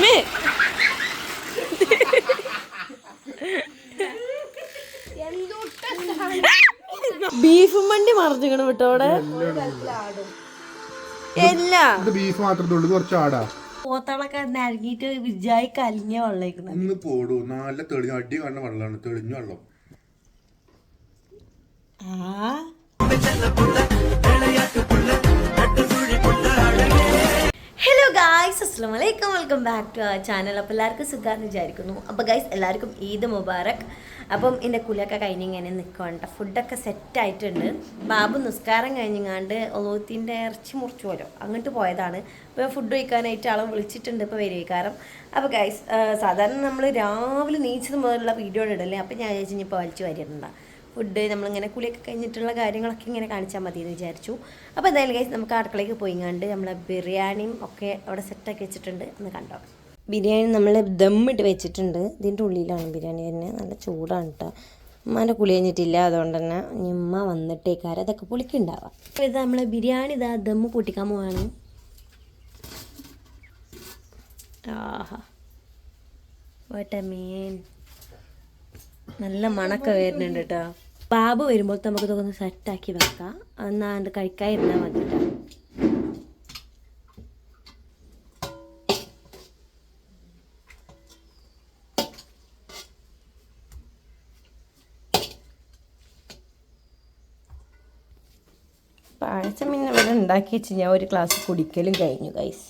May. Beef മണ്ടി മറിഞ്ഞിക്കണം കേട്ടോ അവിടെ. ബീഫ് മാത്രമേ ഉള്ളൂ കുറച്ച് ആടാ. പോത്തളൊക്കെ നരങ്ങിട്ട് വിജായി കലിഞ്ഞ വെള്ളം ഒന്ന് പോടൂ നല്ല തെളിഞ്ഞ അടി കാണുന്ന വെള്ളമാണ് തെളിഞ്ഞ വെള്ളം. ആ. അസ്സാം വലൈക്കും welcome back to our channel അപ്പോൾ എല്ലാവർക്കും സുഖമാണെന്ന് വിചാരിക്കുന്നു. അപ്പോൾ ഗൈസ് എല്ലാവർക്കും ഈദ് മുബാറക്. അപ്പം എന്റെ കുലൊക്കെ കഴിഞ്ഞ് ഇങ്ങനെ നിൽക്കുന്നുണ്ട് ഫുഡൊക്കെ സെറ്റായിട്ടുണ്ട് ബാബു നിസ്കാരം കഴിഞ്ഞങ്ങാണ്ട് ഒലോത്തിന്റെ ഇറച്ചി മുറിച്ചു പോലോ അങ്ങോട്ട് പോയതാണ്. ഇപ്പോൾ ഫുഡ് കഴിക്കാനായിട്ട് ആളെ വിളിച്ചിട്ടുണ്ട് ഇപ്പോൾ വരികക്കാരം അപ്പോൾ ഗൈസ് സാധാരണ നമ്മൾ രാവിലെ നീച്ചത് മുതലുള്ള വീഡിയോ ഇടല്ലേ അപ്പോൾ ഞാൻ ചേച്ചി ഇപ്പോൾ വലിച്ചു വരുന്നുണ്ടാണ് ഫുഡ് നമ്മളിങ്ങനെ കുളിയൊക്കെ കഴിഞ്ഞിട്ടുള്ള കാര്യങ്ങളൊക്കെ ഇങ്ങനെ കാണിച്ചാൽ മതി എന്ന് വിചാരിച്ചു. അപ്പോൾ എന്തായാലും കഴിച്ച് നമുക്ക് അടുക്കളയ്ക്ക് പോയിങ്ങാണ്ട് നമ്മളെ ബിരിയാണിയും ഒക്കെ അവിടെ സെറ്റാക്കി വെച്ചിട്ടുണ്ട്. ഒന്ന് കണ്ടോ? ബിരിയാണി നമ്മൾ ദമ്മിട്ട് വെച്ചിട്ടുണ്ട്. ഇതിന്റെ ഉള്ളിലാണ് ബിരിയാണി വരുന്നത്. നല്ല ചൂടാണ് കേട്ടോ ഉമ്മാന്റെ കുളി കഴിഞ്ഞിട്ടില്ല. അതുകൊണ്ട് തന്നെ ഉമ്മ വന്നിട്ടേക്കാരം. അതൊക്കെ പുളിക്കുണ്ടാവാം. ഇത് നമ്മളെ ബിരിയാണി ഇതാ ദമ്മ് പൊട്ടിക്കാൻ പോവാണ്. ആഹാ. വാട്ട് എ മീൻ നല്ല മണക്ക വരുന്നുണ്ട് കേട്ടോ ബാബു വരുമ്പോൾ നമുക്ക് ഇതൊക്കെ സെറ്റാക്കി വെക്കാം. എന്നാണ്ട് കഴിക്കാതിരുന്നാൽ മതി കേട്ടോ പായസം പിന്നെ ഇവിടെ ഉണ്ടാക്കി വെച്ച് ഞാൻ ഒരു ഗ്ലാസ് കുടിക്കലും കഴിഞ്ഞു ഗൈസ്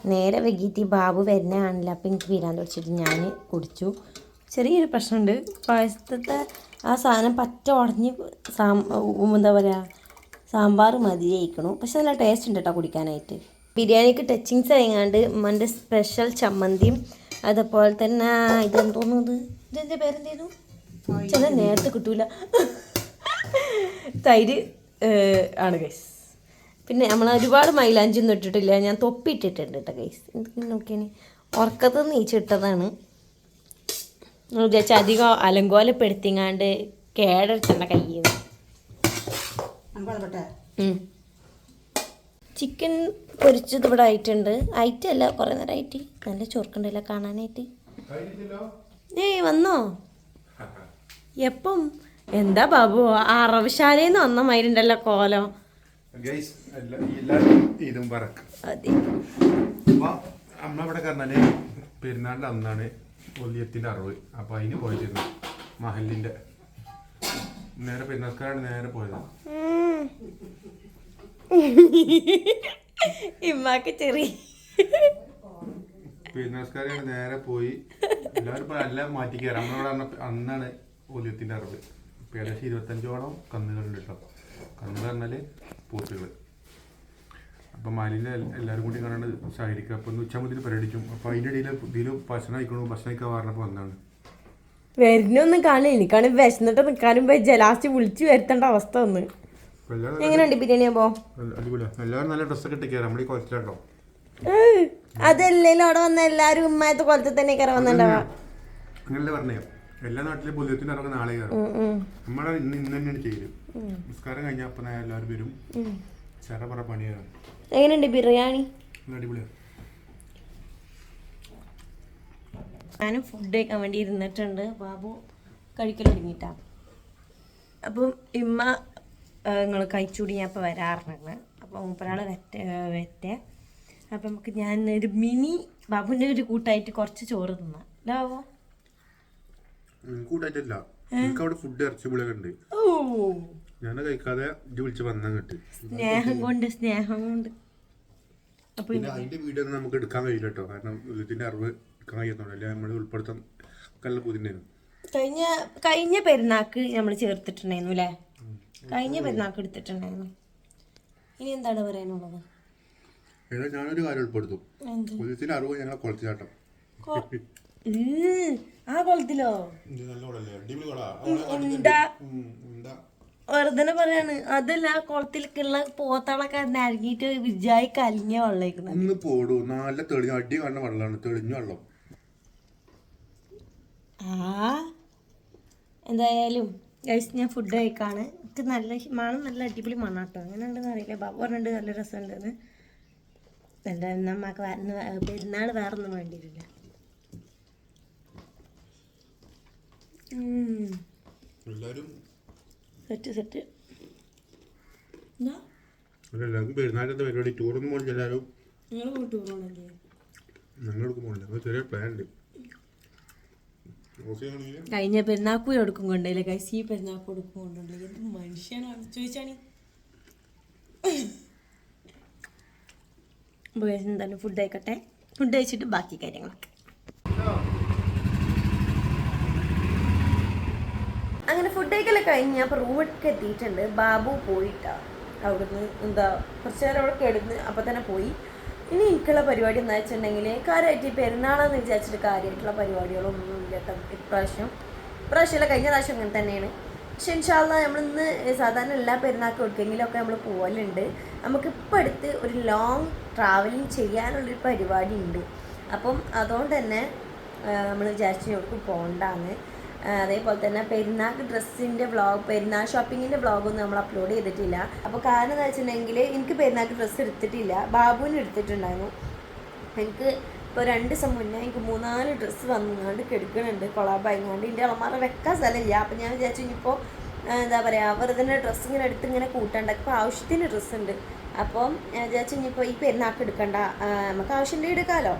നേരെ വൈകിട്ട് ബാബു വരുന്നതാണല്ലോ അപ്പം എനിക്ക് വീരാൻ തുടച്ചിട്ട് ഞാൻ കുടിച്ചു. ചെറിയൊരു പ്രശ്നമുണ്ട്. പായസത്തെ ആ സാധനം പറ്റ ഉടഞ്ഞ് സാം എന്താ പറയുക സാമ്പാർ മതിയായിക്കണു പക്ഷെ നല്ല ടേസ്റ്റ് ഉണ്ട് കേട്ടോ കുടിക്കാനായിട്ട്. ബിരിയാണിക്ക് ടച്ചിങ്സ് ആയങ്ങാണ്ട് ഉമ്മന്റെ സ്പെഷ്യൽ ചമ്മന്തിയും അതേപോലെ തന്നെ ഇതെന്തോന്നത് ഇതെന്താ പേരെന്തേനു? ചില നേരത്തെ കിട്ടൂല. തൈര് ആണ് ഗൈസ് പിന്നെ നമ്മൾ ഒരുപാട് മൈലാഞ്ചി ഒന്നും ഇട്ടിട്ടില്ല. ഞാൻ തൊപ്പി ഇട്ടിട്ടുണ്ട് കേട്ടോ ഗൈസ് നോക്കിയാൽ ഉറക്കത്ത് നീച്ചിട്ടതാണ്. വിചാരിച്ച അധികം അലങ്കോലപ്പെടുത്തിങ്ങാണ്ട് കേടെടുത്തണ്ട കയ്യിൽ ചിക്കൻ പൊരിച്ചത് ഇവിടെ ആയിട്ടുണ്ട്. ആയിട്ടല്ല കുറേ നേരം ആയിട്ട് നല്ല ചോർക്കണ്ടല്ല കാണാനായിട്ട്. ഏയ് വന്നോ? എപ്പം? എന്താ ബാബു അറവശാലയിൽ നിന്ന് വന്ന മയിലുണ്ടല്ലോ കോലം. ഇതും പറക്കും അതെ. അമ്മ ഇവിടെ പറഞ്ഞാൽ പെരുന്നാളിന്റെ അന്നാണ് ഒല്യത്തിന്റെ അറിവ് അപ്പൊ അതിന് പോയിട്ടിരുന്നു. മഹലിന്റെ. നേരെ പെരുന്നാൾക്കാരാണ് നേരെ പോയത്. ഇമ്മാക്ക് ചെറിയ പെരുന്നാൾക്കാരാണ് നേരെ പോയി. എല്ലാവരും ഇപ്പൊ എല്ലാം മാറ്റി കയറാം നമ്മളോട് അന്നാണ് ഒല്യത്തിന്റെ അറിവ്. ഇപ്പൊ ഏകദേശം ഇരുപത്തഞ്ചോളം കന്നുകളുണ്ട് കേട്ടോ. കന്നുകൾ പറഞ്ഞാൽ പോത്തുകൾ അപ്പൊ മലിന്റെ എല്ലാവരും കൂടി കാണാണ്ട് സഹകരിക്കുക. അപ്പൊ ഉച്ചമുതിൽ പരിപാടിക്കും. അപ്പൊ അതിന്റെ ഇടയിൽ ഇതിൽ ഭക്ഷണം കഴിക്കണു ഭക്ഷണം കഴിക്കാൻ പറഞ്ഞപ്പോ വന്നാണ് വരുന്നൊന്നും കാണില്ല. എനിക്കാണ് വിശന്നിട്ട് നിൽക്കാനും പറ്റില്ല ലാസ്റ്റ് വിളിച്ചു വരുത്തേണ്ട അവസ്ഥ ഒന്ന് എങ്ങനെയുണ്ട് ബിരിയാണി അപ്പോ എല്ലാവരും നല്ല ഡ്രസ്സൊക്കെ ഇട്ട് കയറാം നമ്മുടെ കുറച്ചിട്ടോ അതല്ലേലും അവിടെ വന്ന എല്ലാവരും ഉമ്മായത്തെ കൊലത്തിൽ തന്നെ കയറി വന്നിട്ടുണ്ടാവാ അങ്ങനല്ലേ പറഞ്ഞേ. എല്ലാ നാട്ടിലും പുതിയത്തിന് ഇറങ്ങും നാളെ കയറും നമ്മളെ ഇന്ന് ഇന്ന് തന്നെയാണ് ചെയ്യൽ. നിസ്കാരം കഴിഞ്ഞാൽ അപ്പം എല്ലാവരും വരും. പണിയാണ് എങ്ങനെയുണ്ട് ബിരിയാണി? നല്ല അടിപൊളിയാ. ഞാനും ഫുഡ് കഴിക്കാൻ വേണ്ടി ഇരുന്നിട്ടുണ്ട്. ബാബു കഴിക്കൽ തുടങ്ങിയിട്ടാ അപ്പം ഇമ്മ നിങ്ങൾ കഴിച്ചുകൂടി ഞാൻ ഇപ്പോൾ വരാറുണ്ട്. അപ്പോൾ മൂപ്പരാൾ വെറ്റ വെറ്റ. അപ്പം നമുക്ക് ഞാൻ ഒരു മിനി ബാബുവിന്റെ ഒരു കൂട്ടായിട്ട് കുറച്ച് ചോറ് തിന്നാം. ബാബു? കൂട്ടായിട്ടല്ല. ഫുഡ് ഇറച്ചി ഓ. ഞാൻ കഴിക്കാതെ വിളിച്ച് വന്നാൽ കിട്ടി. സ്നേഹം കൊണ്ട് സ്നേഹം കൊണ്ട്. പിന്നെ അതിന്റെ വീഡിയോ നമുക്ക് എടുക്കാൻ കഴിയില്ല കേട്ടോ. കാരണം ഇതിന്റെ അറിവ് എടുക്കാൻ കഴിയുന്നുണ്ട് അല്ലെങ്കിൽ നമ്മൾ ഉൾപ്പെടുത്താൻ കല്ല പുതിണ്ടായിരുന്നു കഴിഞ്ഞ കഴിഞ്ഞ പെരുന്നാക്ക് നമ്മൾ ചേർത്തിട്ടുണ്ടായിരുന്നു അല്ലേ? കഴിഞ്ഞ പെരുന്നാക്ക് എടുത്തിട്ടുണ്ടായിരുന്നു. ഇനി എന്താണ് പറയാനുള്ളത്? ഞാനൊരു കാര്യം ഉൾപ്പെടുത്തും. എന്ത്? അറിവ് ഞങ്ങളെ കുളത്തിലാട്ടം കൊ- ഈ, ആ കൊളത്തിലോ? ഇത് വെറുതെ പറയാണ്. അതല്ല കുളത്തിലേക്കുള്ള പോത്തളൊക്കെ നരങ്ങിയിട്ട് വിജായി കലിഞ്ഞ വെള്ളം ഒന്ന് പോടൂ. നല്ല തെളിഞ്ഞ അടി കാണുന്ന വെള്ളമാണ് തെളിഞ്ഞ വെള്ളം. ആ എന്തായാലും ഗൈസ് ഞാൻ ഫുഡ് കഴിക്കാണ്. എനിക്ക് നല്ല മണം നല്ല അടിപൊളി മണാട്ടോ. കേട്ടോ അങ്ങനെ ഉണ്ടെന്ന് അറിയില്ല. ബാബു പറഞ്ഞിട്ട് നല്ല രസമുണ്ടെന്ന്. എന്റെ നമ്മക്ക് പെരുന്നാൾ വേറൊന്നും വേണ്ടിയിട്ടില്ല. എല്ലാവരും സെറ്റ് സെറ്റ്. എല്ലാവർക്കും പെരുന്നാളിന്റെ പരിപാടി? ടൂറൊന്നും എല്ലാവരും പോകണല്ലേ ഞങ്ങൾക്ക് ചെറിയ പ്ലാൻ ഉണ്ട്. കഴിഞ്ഞ പെരുന്നാക്കു എടുക്കും കൊണ്ടല്ലേ? കൈസ് ഈ പെരുന്നാക്ക് എടുക്കും കൊണ്ടുണ്ടല്ലേ എന്ത് മനുഷ്യനാണ് ചോദിച്ചാണി. എന്തായാലും ഫുഡ് കഴിക്കട്ടെ. ഫുഡ് കഴിച്ചിട്ട് ബാക്കി കാര്യങ്ങളൊക്കെ. അങ്ങനെ ഫുഡ് കഴിക്കലൊക്കെ കഴിഞ്ഞ് അപ്പോൾ റൂമൊക്കെ എത്തിയിട്ടുണ്ട്. ബാബു പോയിട്ടാ അവിടുന്ന് എന്താ കുറച്ച് നേരം അവിടെ കിടന്ന് അപ്പോൾ തന്നെ പോയി. ഇനി എനിക്കുള്ള പരിപാടി എന്താ വെച്ചിട്ടുണ്ടെങ്കിൽ കാര്യമായിട്ട് ഈ പെരുന്നാളെന്ന് വിചാരിച്ചിട്ട് കാര്യമായിട്ടുള്ള പരിപാടികളൊന്നും ഇല്ല കേട്ടോ ഇപ്രാവശ്യം. ഇപ്രാവശ്യമല്ല കഴിഞ്ഞ പ്രാവശ്യം അങ്ങനെ തന്നെയാണ്. പക്ഷെ ഇൻഷാല്ല നമ്മളിന്ന് സാധാരണ എല്ലാ പെരുന്നാൾക്ക് എടുക്കെങ്കിലൊക്കെ നമ്മൾ പോകലുണ്ട് നമുക്കിപ്പോൾ അടുത്ത് ഒരു ലോങ് ട്രാവലിംഗ് ചെയ്യാനുള്ളൊരു പരിപാടി ഉണ്ട്. അപ്പം അതുകൊണ്ട് തന്നെ നമ്മൾ വിചാരിച്ചു എവിടേക്ക് പോകണ്ടാന്ന് അതേപോലെ തന്നെ പെരുന്നാൾക്ക് ഡ്രസ്സിന്റെ വ്ളോഗ് പെരുന്നാൾ ഷോപ്പിങ്ങിന്റെ വ്ളോഗൊന്നും നമ്മൾ അപ്ലോഡ് ചെയ്തിട്ടില്ല. അപ്പോൾ കാരണം എന്താ വെച്ചിട്ടുണ്ടെങ്കിൽ എനിക്ക് പെരുന്നാൾക്ക് ഡ്രസ്സ് എടുത്തിട്ടില്ല. ബാബുവിന് എടുത്തിട്ടുണ്ടായിരുന്നു. എനിക്ക് ഇപ്പോൾ രണ്ട് ദിവസം മുന്നേ എനിക്ക് മൂന്നാൽ ഡ്രസ്സ് വന്നുകൊണ്ട് കെടുക്കണുണ്ട് കൊളാബായിങ്ങാണ്ട് എന്റെ അളമാറ വെക്കാൻ സ്ഥലമില്ല. അപ്പോൾ ഞാൻ വിചാരിച്ചു ഇനിയിപ്പോൾ എന്താ പറയുക വെറുതെ ഡ്രസ്സ് ഇങ്ങനെ എടുത്ത് ഇങ്ങനെ കൂട്ടണ്ട. ഇപ്പോൾ ആവശ്യത്തിന് ഡ്രസ്സ് ഉണ്ട്. അപ്പം വിചാരിച്ചു ഇനിയിപ്പോൾ ഈ പെരുന്നാൾക്ക് എടുക്കണ്ട. നമുക്ക് ആവശ്യമുണ്ടെങ്കിൽ എടുക്കാമല്ലോ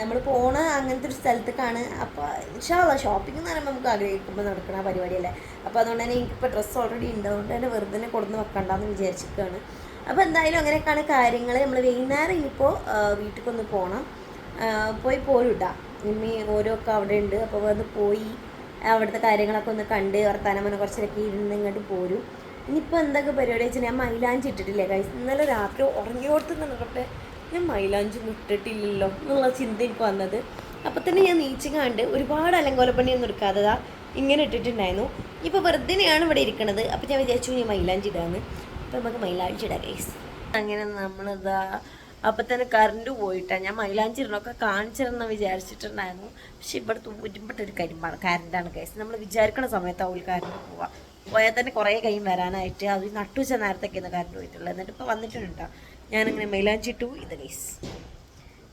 നമ്മൾ പോണ അങ്ങനത്തെ ഒരു സ്ഥലത്തേക്കാണ്. അപ്പോൾ ഇൻഷാല്ല ഷോപ്പിംഗ് എന്ന് പറയുമ്പോൾ നമുക്ക് ആഗ്രഹിക്കുമ്പോൾ നടക്കുന്ന പരിപാടിയല്ലേ? അപ്പോൾ അതുകൊണ്ട് തന്നെ എനിക്കിപ്പോൾ ഡ്രസ്സ് ഓൾറെഡി ഉണ്ട്. അതുകൊണ്ട് തന്നെ വെറുതെ തന്നെ കൊടുന്ന് വെക്കണ്ടെന്ന് വിചാരിച്ചിരിക്കുകയാണ് അപ്പോൾ എന്തായാലും അങ്ങനെയൊക്കെയാണ് കാര്യങ്ങൾ നമ്മൾ വൈകുന്നേരം ഇനിയിപ്പോൾ വീട്ടിലേക്കൊന്ന് പോകണം പോയി പോരുട്ടാ. ഇമ്മി ഓരോക്കെ അവിടെ ഉണ്ട്. അപ്പോൾ വന്ന് പോയി അവിടുത്തെ കാര്യങ്ങളൊക്കെ ഒന്ന് കണ്ട് വർത്താനം കുറച്ചൊക്കെ ഇരുന്ന് ഇങ്ങോട്ട് പോരും. ഇനിയിപ്പോൾ എന്തൊക്കെ പരിപാടി വെച്ചാൽ ഞാൻ മൈലാഞ്ചി ഇട്ടിട്ടില്ലേ കഴിച്ച് ഇന്നലെ രാത്രി ഉറങ്ങിയോടത്ത് നിന്നിട്ട് ഞാൻ മൈലാഞ്ചി മുട്ടിട്ടില്ലല്ലോ എന്നുള്ള ചിന്ത എനിക്ക് വന്നത്. അപ്പം തന്നെ ഞാൻ നീച്ചിങ്ങാണ്ട് ഒരുപാട് അലങ്കോലപ്പണിയൊന്നും എടുക്കാതെ ഇങ്ങനെ ഇട്ടിട്ടുണ്ടായിരുന്നു. ഇപ്പോൾ വെറുതെയാണ് ഇവിടെ ഇരിക്കണത്. അപ്പം ഞാൻ വിചാരിച്ചു ഞാൻ മൈലാഞ്ചി ഇടാന്ന്. അപ്പം നമുക്ക് മൈലാഞ്ചി ഇടാം ഗൈസ് അങ്ങനെ നമ്മളിതാ അപ്പം തന്നെ കറണ്ട് പോയിട്ടാണ് ഞാൻ മൈലാഞ്ചി ഇടണമൊക്കെ കാണിച്ചിരുന്ന വിചാരിച്ചിട്ടുണ്ടായിരുന്നു. പക്ഷെ ഇവിടുത്തെ ഒരുപാട് ഒരു കരിമ്പാണ് കറണ്ടാണ് ഗൈസ് നമ്മൾ വിചാരിക്കണ അവൾ കറണ്ട് പോവാം. പോയാൽ തന്നെ കുറേ കഴിയും വരാനായിട്ട്. അത് നട്ടുവച്ച നേരത്തേക്കാണ് കറണ്ട് പോയിട്ടുള്ളത്. എന്നിട്ട് ഇപ്പോൾ വന്നിട്ടുണ്ടോ ഞാനിങ്ങനെ മൈലാഞ്ചി ടു ഇത് ഗൈസ്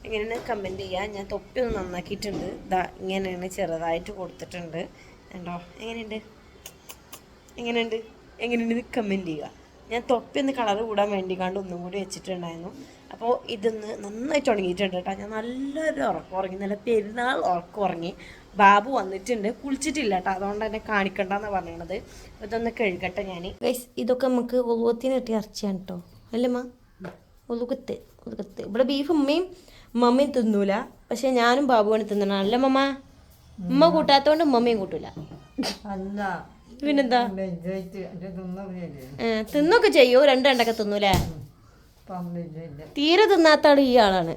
എങ്ങനെയാണ് കമന്റ് ചെയ്യുക ഞാൻ തൊപ്പി ഒന്ന് നന്നാക്കിയിട്ടുണ്ട്. ഇതാ ഇങ്ങനെയാണ് ചെറുതായിട്ട് കൊടുത്തിട്ടുണ്ട്. കണ്ടോ? എങ്ങനെയുണ്ട്? എങ്ങനെയുണ്ട്? എങ്ങനെയുണ്ട് കമന്റ് ചെയ്യുക ഞാൻ തൊപ്പി ഒന്ന് കളർ കൂടാൻ വേണ്ടി കണ്ട് ഒന്നും കൂടി വെച്ചിട്ടുണ്ടായിരുന്നു. അപ്പോൾ ഇതൊന്ന് നന്നായിട്ട് ഉണങ്ങിയിട്ടുണ്ട് കേട്ടോ. ഞാൻ നല്ലൊരു ഉറക്കം ഉറങ്ങി നല്ല പെരുന്നാൾ ഉറക്കം ഉറങ്ങി. ബാബു വന്നിട്ടുണ്ട്. കുളിച്ചിട്ടില്ല കേട്ടോ. അതുകൊണ്ട് തന്നെ കാണിക്കണ്ടെന്ന് പറയണത്. ഇതൊന്ന് കഴുകട്ടെ ഞാൻ ഗൈസ് ഇതൊക്കെ നമുക്ക് ഒലുവത്തിന് കിട്ടിയ ഇറച്ചിയാണ് കേട്ടോ. അല്ലേ മാ ഒലുകത്ത് ഒതുക്കത്ത് ഇവിടെ ബീഫ് ഉമ്മയും മമ്മയും തിന്നൂല. പക്ഷെ ഞാനും ബാബുവാണ് തിന്നണം അല്ല മമ്മ? ഉമ്മ കൂട്ടാത്തോണ്ട് ഉമ്മയും കൂട്ടൂല. പിന്നെന്താ? തിന്നൊക്കെ ചെയ്യോ? രണ്ടു രണ്ടൊക്കെ തിന്നൂലേ? തീരെ തിന്നാത്ത ആൾ ഈ ആളാണ്.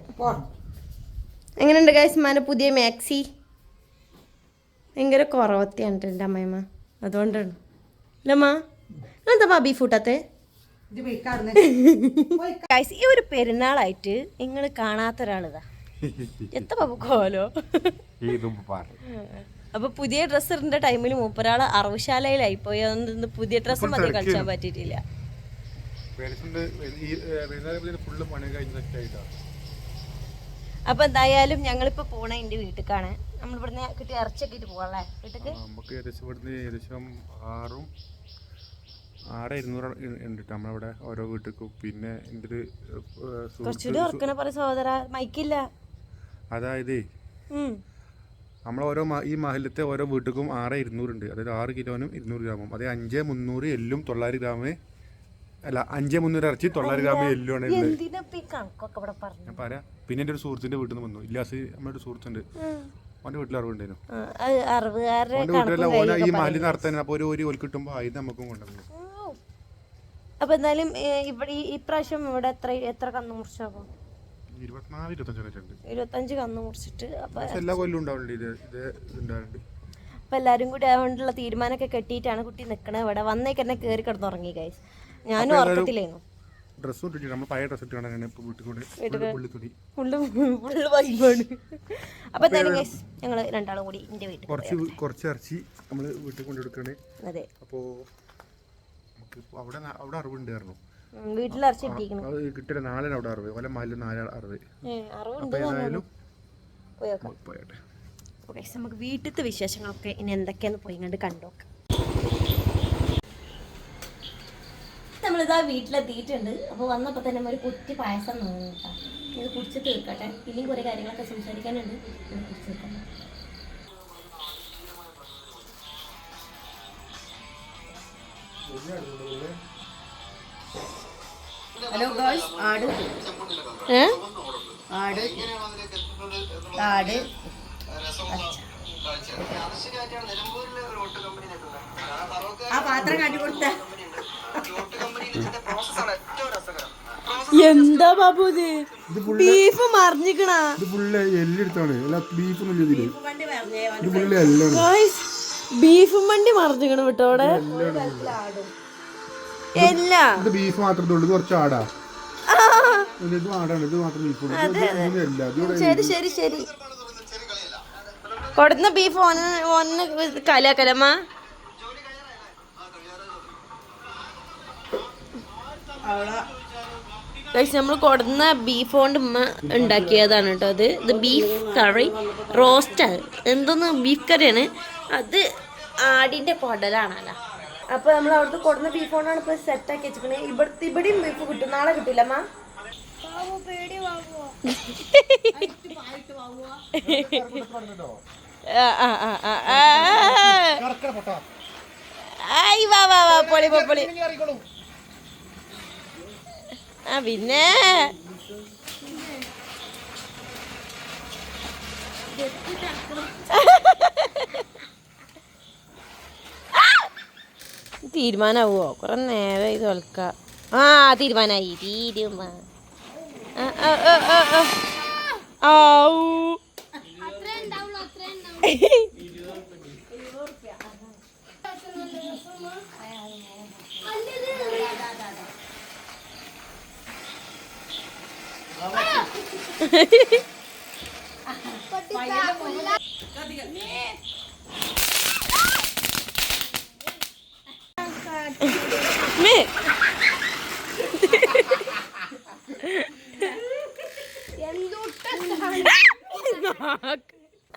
എങ്ങനെയുണ്ട് മാന പുതിയ മാക്സി ഭയങ്കര കുറവത്തിയാണ് എന്റെ അമ്മയമ്മ. അതുകൊണ്ടാണ്. അല്ലമ്മ എന്താ ബീഫ് കൂട്ടാത്തെ? ഗൈസ് ഈ ഒരു പെരുന്നാളായിട്ട് നിങ്ങൾ കാണാത്ത ഒരാളിതാ എത്ര കോലോ അപ്പൊ പുതിയ ഡ്രസ്സ് ഇടേണ്ട ടൈമിൽ മൂപ്പരാൾ അറവുശാലയിലായി പോയി അതുകൊണ്ട് പുതിയ ഡ്രസ്സ് മതി കളിച്ചാൻ പറ്റിയിട്ടില്ല. അപ്പൊ എന്തായാലും ഞങ്ങളിപ്പോ പോണ എന്റെ വീട്ടിക്കാണ്. നമ്മളിവിടുന്ന് കിട്ടി കിട്ടിയ ഇട്ട് പോവാല്ലേ വീട്ടിക്ക്? നമുക്ക് ഏകദേശം ഇവിടുന്ന് ഏകദേശം ആറും ആറ് ഇരുന്നൂറ് ഉണ്ട് നമ്മളവിടെ ഓരോ വീട്ടിലും പിന്നെ എന്റെ ഒരു ഏഹ്, സുഹൃത്ത് കുറച്ചുകൂടി ഉറക്കണ പറ സഹോദര മൈക്കില്ല. അതായത് നമ്മളോരോ നമ്മൾ ഓരോ ഈ മഹലത്തെ ഓരോ വീട്ടിലും ആറ് ഇരുന്നൂറുണ്ട്. അതായത് ആറ് കിലോനും ഇരുന്നൂറ് ഗ്രാമും. അതായത് അഞ്ച് മുന്നൂറ് എല്ലും തൊള്ളായിരം ഗ്രാമ് അല്ല അഞ്ച് മുന്നൂറ് ഇറച്ചി തൊള്ളായിരം ഗ്രാം എല്ലുമാണ് ഞാൻ പറയാം. പിന്നെ എന്റെ ഒരു സുഹൃത്തിന്റെ വീട്ടിൽ നിന്ന് വന്നു. ഇല്ലാസ് നമ്മുടെ ഒരു സുഹൃത്തുണ്ട് അവന്റെ വീട്ടിൽ അറിവുണ്ടായിരുന്നു. അവന്റെ വീട്ടിലല്ല ഓന ഈ മഹലിൽ നടത്താൻ അപ്പോൾ ഒരു ഒരു ഒൽ കിട്ടുമ്പോൾ ആയത് നമുക്കും കൊണ്ടുവന്നു. അപ്പൊ എന്തായാലും ഇവിടെ ഈ ഇപ്രാവശ്യം ഇവിടെ എത്ര എത്ര കന്ന് മുറിച്ചാകും ഇരുപത്തഞ്ച് കന്ന് മുറിച്ചിട്ട് അപ്പൊ എല്ലാ കൊല്ലം ഉണ്ടാവുന്നുണ്ട് ഇത് ഇത് ഉണ്ടാവുന്നുണ്ട് അപ്പൊ എല്ലാരും കൂടി അതുകൊണ്ടുള്ള തീരുമാനമൊക്കെ കെട്ടിയിട്ടാണ് കുട്ടി നിക്കണേ. ഇവിടെ വന്നേക്ക് തന്നെ കയറി കിടന്നുറങ്ങി ഗൈസ് ഞാനും ഉറക്കത്തിലായിരുന്നു ഡ്രസ്സും ഇട്ടിട്ട് നമ്മൾ പഴയ ഡ്രസ്സ് ഇട്ടാണ് ഞാൻ ഇപ്പോൾ വീട്ടിൽ കൂടെ പുള്ളി തുണി ഫുള്ള് ഫുള്ള് വൈബാണ്. അപ്പോൾ എന്തായാലും ഗൈസ് ഞങ്ങൾ രണ്ടാളും കൂടി വീട്ടിൽ കുറച്ച് കുറച്ച് ഇറച്ചി നമ്മൾ വീട്ടിൽ കൊണ്ടെടുക്കണേ അതെ. അപ്പോൾ അവിടെ അവിടെ ഇറച്ചി ഇട്ടിരിക്കണം. അത് കിട്ടിയ നാലിന് അവിടെ അറിവ്. ഓലെ മല്ല നാല് അറിവ്. അറിവുണ്ട് അപ്പൊ ഏതായാലും പോയട്ടെ. നമുക്ക് വീട്ടിലത്തെ വിശേഷങ്ങളൊക്കെ ഇനി എന്തൊക്കെയാന്ന് പോയി കണ്ട് കണ്ടോക്കാം. നമ്മളിതാ വീട്ടിലെത്തിയിട്ടുണ്ട്. അപ്പോൾ വന്നപ്പോൾ തന്നെ ഒരു കുറ്റി പായസം നോക്കാം. ഇത് കുടിച്ച് തീർക്കട്ടെ ഇനിയും കുറേ കാര്യങ്ങളൊക്കെ സംസാരിക്കാനുണ്ട്. ഇത് കുടിച്ച് തീർക്കട്ടെ ഹലോ ഗേൾസ് ആട്. ഏ? ആട്. ആട്. ആ പാത്രം കാട്ടി കൊടുത്ത. എന്താ ബാബു ഇത്? ബീഫ് മറിഞ്ഞിക്കണ. ഇത് ഫുള്ള് എല്ലെടുത്താണ് ബീഫ് ഒന്നും ഇത് ഫുള്ള് എല്ലാണ്. ബീഫ് വണ്ടി മറിഞ്ഞിക്കണം കേട്ടോ അവിടെ. ഇല്ല ബീഫ് മാത്രമേ ഉള്ളൂ കുറച്ച് ആടാ. ഇത് ആടാണ് ഇത് മാത്രം ബീഫ് ശരി ശരി ശരി. കൊടുന്ന ബീഫ് ഒന്ന് കലാക്കലമ്മ. നമ്മൾ കൊടുന്ന ബീഫ് കൊണ്ട് ഉമ്മ ഉണ്ടാക്കിയതാണ് കേട്ടോ അത്. ഇത് ബീഫ് കറി റോസ്റ്റ് എന്തോന്ന് ബീഫ് കറിയാണ്? അത് ആടിന്റെ കുടലാണല്ലോ അപ്പോൾ നമ്മൾ അവിടുത്തെ കൊടുന്ന ബീഫ് കൊണ്ടാണ് സെറ്റ് ആക്കി വെച്ചിരിക്കുന്നത് ഇവിടുത്തെ ഇവിടെയും ബീഫ് കിട്ടും. നാളെ വാ വാ പൊളി പൊളി ആ പിന്നെ? തീരുമാനാവോ? കുറെ നേരം ഇത് ഒൽക്ക ആ തീരുമാനായി. തീരുമാന ആ,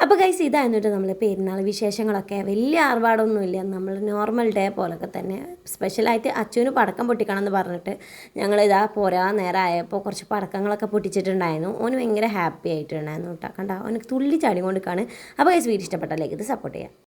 അപ്പോൾ ഗൈസ് ഇതായിരുന്നു കേട്ടോ നമ്മൾ പെരുന്നാൾ വിശേഷങ്ങളൊക്കെ. വലിയ ആർഭാടമൊന്നുമില്ല നമ്മൾ നോർമൽ ഡേ പോലൊക്കെ തന്നെ. സ്പെഷ്യലായിട്ട് അച്ഛന് പടക്കം പൊട്ടിക്കണം എന്ന് പറഞ്ഞിട്ട് ഞങ്ങൾ ഇതാ പോരാ നേരമായപ്പോൾ കുറച്ച് പടക്കങ്ങളൊക്കെ പൊട്ടിച്ചിട്ടുണ്ടായിരുന്നു. ഓന് ഭയങ്കര ഹാപ്പി ആയിട്ടുണ്ടായിരുന്നു കേട്ടോ കണ്ട ഓനക്ക് തുള്ളി ചാടി കൊണ്ടിരിക്കുകയാണ് അപ്പോൾ ഗൈസ് വീട് ഇഷ്ടപ്പെട്ട ലൈക്ക് ഇത് സപ്പോർട്ട് ചെയ്യാം.